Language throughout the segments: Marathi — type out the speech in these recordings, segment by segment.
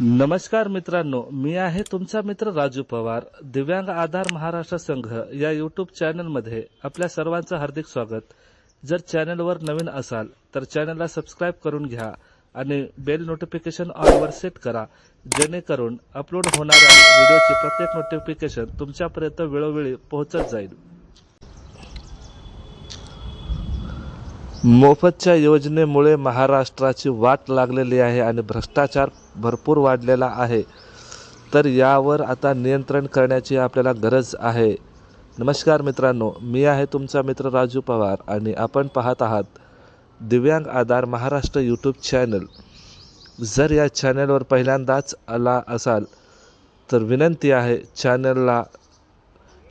नमस्कार मित्रांनो मी आहे तुमचा मित्र राजू पवार दिव्यांग आधार महाराष्ट्र संघ या युट्यूब चॅनलमध्ये आपल्या सर्वांचं हार्दिक स्वागत. जर चॅनलवर नवीन असाल तर चॅनलला सबस्क्राईब करून घ्या आणि बेल नोटिफिकेशन ऑनवर सेट करा जेणेकरून अपलोड होणाऱ्या व्हिडिओची प्रत्येक नोटिफिकेशन तुमच्यापर्यंत वेळोवेळी पोहोचत जाईल. मोफतच्या योजनेमुळे महाराष्ट्राची वाट लागलेली आहे आणि भ्रष्टाचार भरपूर वाढलेला आहे. तर यावर आता नियंत्रण करण्याची आपल्याला गरज आहे. नमस्कार मित्रांनो मी आहे तुमचा मित्र राजू पवार आणि आपण पाहत आहात दिव्यांग आधार महाराष्ट्र यूट्यूब चॅनल जर या चॅनलवर पहिल्यांदाच आला असाल तर विनंती आहे चॅनलला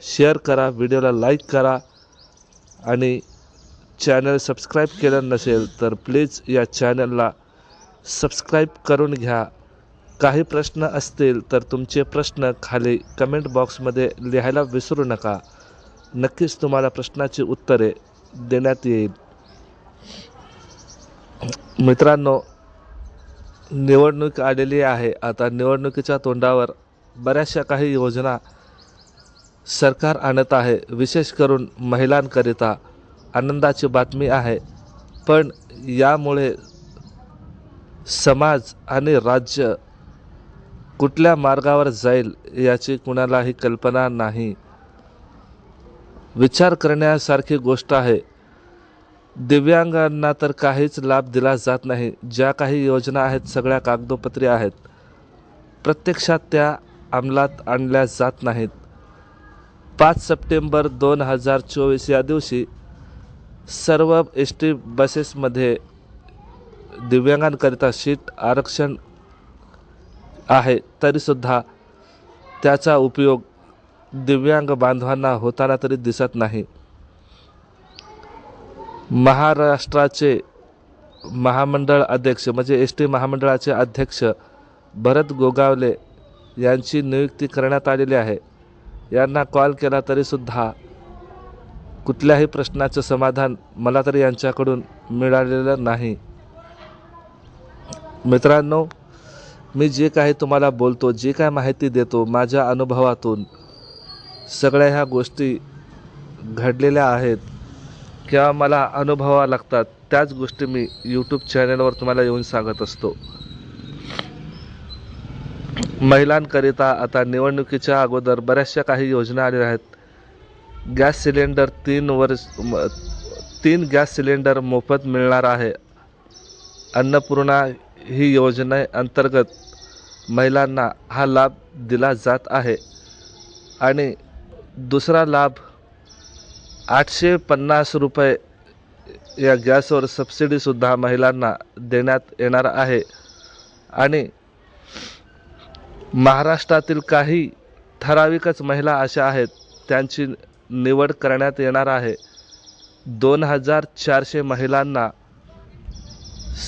शेअर करा व्हिडिओला लाईक करा आणि चॅनल सबस्क्राईब केलं नसेल तर प्लीज या चॅनलला सबस्क्राईब करून घ्या. काही प्रश्न असतील तर तुमचे प्रश्न खाली कमेंट बॉक्समध्ये लिहायला विसरू नका. नक्कीच तुम्हाला प्रश्नाची उत्तरे देण्यात येईल. मित्रांनो निवडणूक आलेली आहे. आता निवडणुकीच्या तोंडावर बऱ्याचशा काही योजना सरकार आणत आहे विशेष करून महिलांकरिता. आनंदाची बातमी आहे. पण यामुळे समाज आणि राज्य कुठल्या मार्गावर जाईल याची कुणालाही कल्पना नाही. विचार करण्यासारखी गोष्ट आहे. दिव्यांगांना तर काहीच लाभ दिला जात नाही. ज्या काही योजना आहेत सगळ्या कागदोपत्री आहेत. प्रत्यक्षात त्या अंमलात आणल्या जात नाहीत. पाच सप्टेंबर दोन हजार चोवीस या दिवशी सर्व एस टी बसेसमध्ये दिव्यांगांकरिता सीट आरक्षण आहे तरीसुद्धा त्याचा उपयोग दिव्यांग बांधवांना होताना तरी दिसत नाही. महाराष्ट्राचे महामंडळ अध्यक्ष म्हणजे एस टी महामंडळाचे अध्यक्ष भरत गोगावले यांची नियुक्ती करण्यात आलेली आहे. यांना कॉल केला तरीसुद्धा कुठल्याही प्रश्नाचं समाधान मला तरी यांच्याकडून मिळालेलं नाही. मित्रांनो मी जे काही तुम्हाला बोलतो जे काय माहिती देतो माझ्या अनुभवातून सगळ्या ह्या गोष्टी घडलेल्या आहेत किंवा मला अनुभवा लागतात त्याच गोष्टी मी यूट्यूब चॅनलवर तुम्हाला येऊन सांगत असतो. महिलांकरिता आता निवडणुकीच्या अगोदर बऱ्याचशा काही योजना आलेल्या आहेत. गॅस सिलेंडर तीन वर्ष म- तीन गॅस सिलेंडर मोफत मिळणार आहे. अन्नपूर्णा ही योजने अंतर्गत महिलांना हा लाभ दिला जात आहे. आणि दुसरा लाभ आठशे पन्नास रुपये या गॅसवर सबसिडीसुद्धा महिलांना देण्यात येणार आहे. आणि महाराष्ट्रातील काही ठराविकच महिला अशा आहेत त्यांची निवड करण्यात येणार आहे. दोन हजार चारशे महिलांना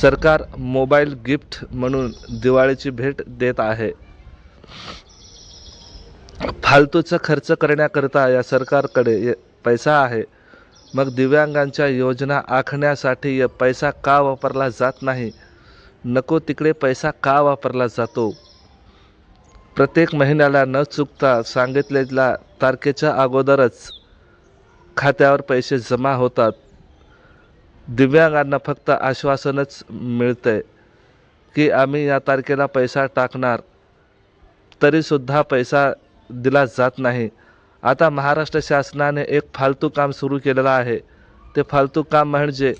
सरकार मोबाईल गिफ्ट म्हणून दिवाळीची भेट देत आहे. फालतूचा खर्च करण्याकरिता या सरकारकडे पैसा आहे. मग दिव्यांगांच्या योजना आखण्यासाठी पैसा का वापरला जात नाही? नको तिकडे पैसा का वापरला जातो? प्रत्येक महिन्याला न चुकता सांगितलेल्या तारखेच्या अगोदरच खात्यावर पैसे जमा होतात. दिव्यांगांना फक्त आश्वासनच मिळते की आम्ही या तारखेला पैसा टाकणार तरीसुद्धा पैसा दिला जात नाही. आता महाराष्ट्र शासनाने एक फालतू काम सुरू केलेलं आहे. ते फालतू काम म्हणजे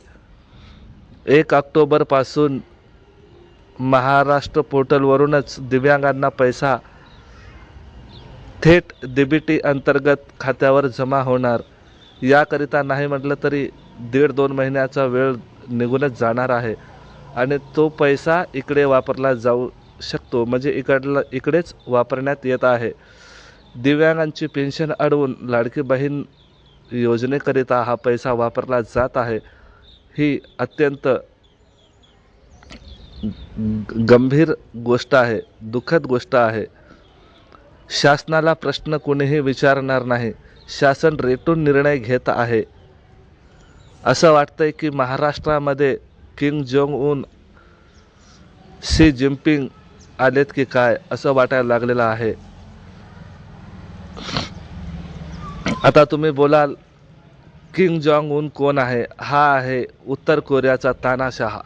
एक ऑक्टोबरपासून महाराष्ट्र पोर्टलवरूनच दिव्यांगांना पैसा. थेट डी बी टी अंतर्गत खात्यावर जमा होणार. याकरिता नाही म्हटलं तरी दीड दोन महिन्याचा वेळ निघूनच जाणार आहे आणि तो पैसा इकडे वापरला जाऊ शकतो म्हणजे इकडला इकडेच वापरण्यात येत आहे. दिव्यांगांची पेन्शन अडवून लाडकी बहीण योजनेकरिता हा पैसा वापरला जात आहे. ही अत्यंत गंभीर गोष्ट आहे दुःखद गोष्ट आहे. शासनाला प्रश्न कोणीही विचारणार नाही. शासन रेटून निर्णय घेत आहे. असं वाटतंय की महाराष्ट्रामध्ये Kim Jong Un Xi Jinping आलेत की काय असं वाटायला लागलेलं आहे. आता तुम्ही बोलाल किंग जोंग उन कोण आहे? हा आहे उत्तर कोरियाचा तानाशहा.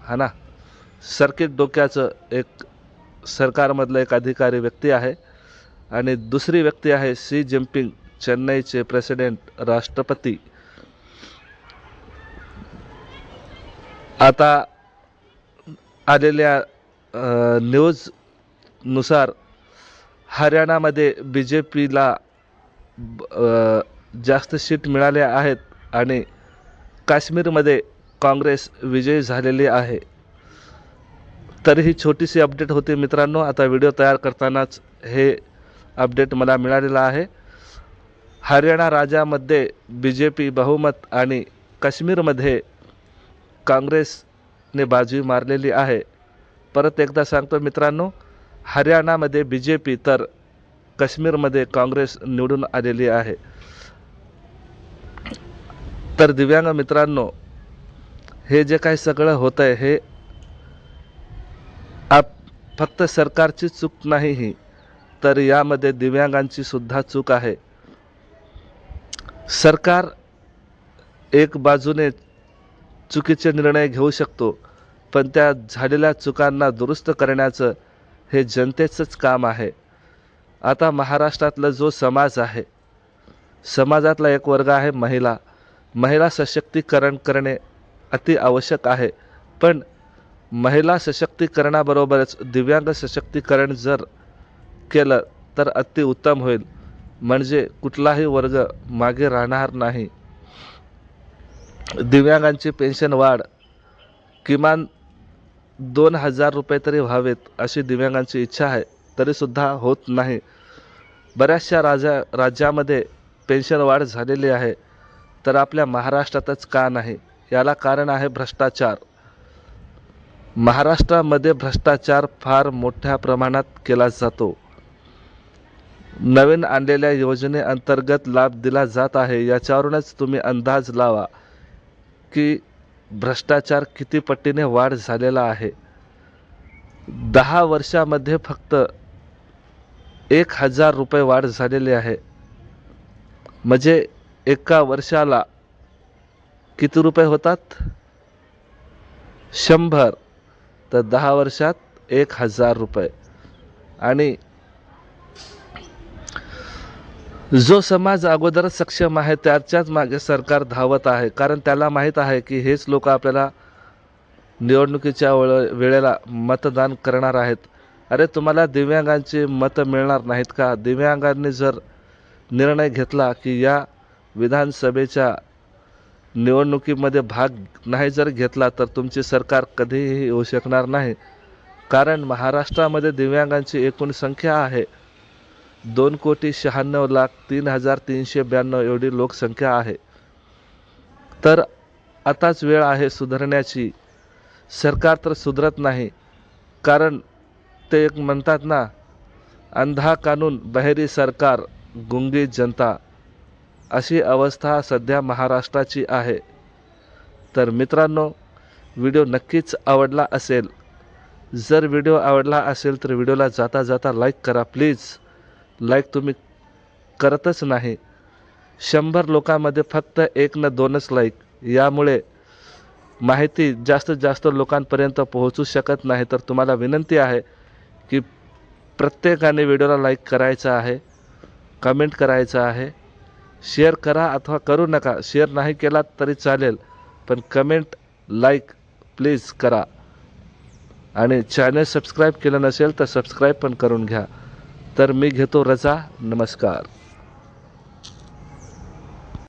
हा ना? सर्किट डोक्याचं एक सरकारमधलं एक अधिकारी व्यक्ती आहे आणि दुसरी व्यक्ती आहे सी जिनपिंग चेन्नईचे प्रेसिडेंट राष्ट्रपती. आता आलेल्या न्यूजनुसार हरियाणामध्ये बी जे पीला जास्त सीट मिळाल्या आहेत आणि काश्मीरमध्ये काँग्रेस विजयी झालेली आहे. तरी ही छोटीशी अपडेट होती मित्रांनो. आता व्हिडिओ तयार करतानाच हे अपडेट मला मिळालेलं आहे. हरियाणा राज्यामध्ये बी जे पी बहुमत आणि काश्मीरमध्ये काँग्रेसने बाजू मारलेली आहे. परत एकदा सांगतो मित्रांनो हरियाणामध्ये बी जे पी तर काश्मीरमध्ये काँग्रेस निवडून आलेली आहे. तर दिव्यांग मित्रांनो हे जे काही सगळं होतं आहे हे फक्त सरकारची चूक नाही ही तर यामध्ये दिव्यांगांची सुद्धा चूक आहे. सरकार एक बाजूने चुकीचे निर्णय घेऊ शकतो पण त्या झालेल्या चुकांना दुरुस्त करण्याचं हे जनतेचंच काम आहे. आता महाराष्ट्रातला जो समाज आहे समाजातला एक वर्ग आहे महिला. महिला सशक्तीकरण करणे अति आवश्यक आहे पण महिला सशक्तीकरणाबरोबरच दिव्यांग सशक्तीकरण जर केलं तर अति उत्तम होईल. म्हणजे कुठलाही वर्ग मागे राहणार नाही. दिव्यांगांची पेन्शन वाढ किमान दोन हजार रुपये तरी व्हावेत अशी दिव्यांगांची इच्छा आहे तरीसुद्धा होत नाही. बऱ्याचशा राजा राज्यामध्ये पेन्शन वाढ झालेली आहे तर आपल्या महाराष्ट्रातच का नाही? याला कारण आहे भ्रष्टाचार. महाराष्ट्रामध्ये भ्रष्टाचार फार मोठ्या प्रमाणात केला जातो. नवीन आणलेल्या योजनेअंतर्गत लाभ दिला जात आहे. याच्यावरूनच तुम्ही अंदाज लावा की भ्रष्टाचार किती पटीने वाढ झालेला आहे. दहा वर्षामध्ये फक्त एक हजार रुपये वाढ झालेली आहे. म्हणजे एका वर्षाला किती रुपये होतात? शंभर. तर दहा वर्षात एक हजार रुपये. आणि जो समाज अगोदरच सक्षम आहे त्याच्याच मागे सरकार धावत आहे. कारण त्याला माहीत आहे की हेच लोक आपल्याला निवडणुकीच्या वेळ वेळेला मतदान करणार आहेत. अरे तुम्हाला दिव्यांगांची मतं मिळणार नाहीत का? दिव्यांगांनी जर निर्णय घेतला की या विधानसभेच्या निवडणुकीमध्ये भाग नाही जर घेतला तर तुमची सरकार कधीही येऊ शकणार नाही. कारण महाराष्ट्रामध्ये दिव्यांगांची एकूण संख्या आहे. दोन कोटी शहाण्णव लाख तीन हजार तीनशे ब्याण्णव एवढी लोकसंख्या आहे. तर आताच वेळ आहे सुधारण्याची. सरकार तर सुधरत नाही. कारण ते एक म्हणतात ना अंधा कानून बहेरी सरकार गुंगी जनता. अशी अवस्था सध्या महाराष्ट्राची आहे. तर मित्रांनो व्हिडिओ नक्कीच आवडला असेल. जर व्हिडिओ आवडला असेल तर व्हिडिओला जाता जाता लाईक करा प्लीज. लाईक तुम्ही करतच नाही. शंभर लोकांमध्ये फक्त एक न दोनच लाईक. यामुळे माहिती जास्तीत जास्त लोकांपर्यंत पोहोचू शकत नाही. तर तुम्हाला विनंती आहे की प्रत्येकाने व्हिडिओला लाईक करायचा आहे कमेंट करायचं आहे. शेअर करा अथवा करू नका. शेअर नाही केला तरी चालेल पण कमेंट लाईक प्लीज करा. आणि चॅनल सबस्क्राईब केलं नसेल तर सबस्क्राईब पण करून घ्या. तर मी घेतो रजा. नमस्कार.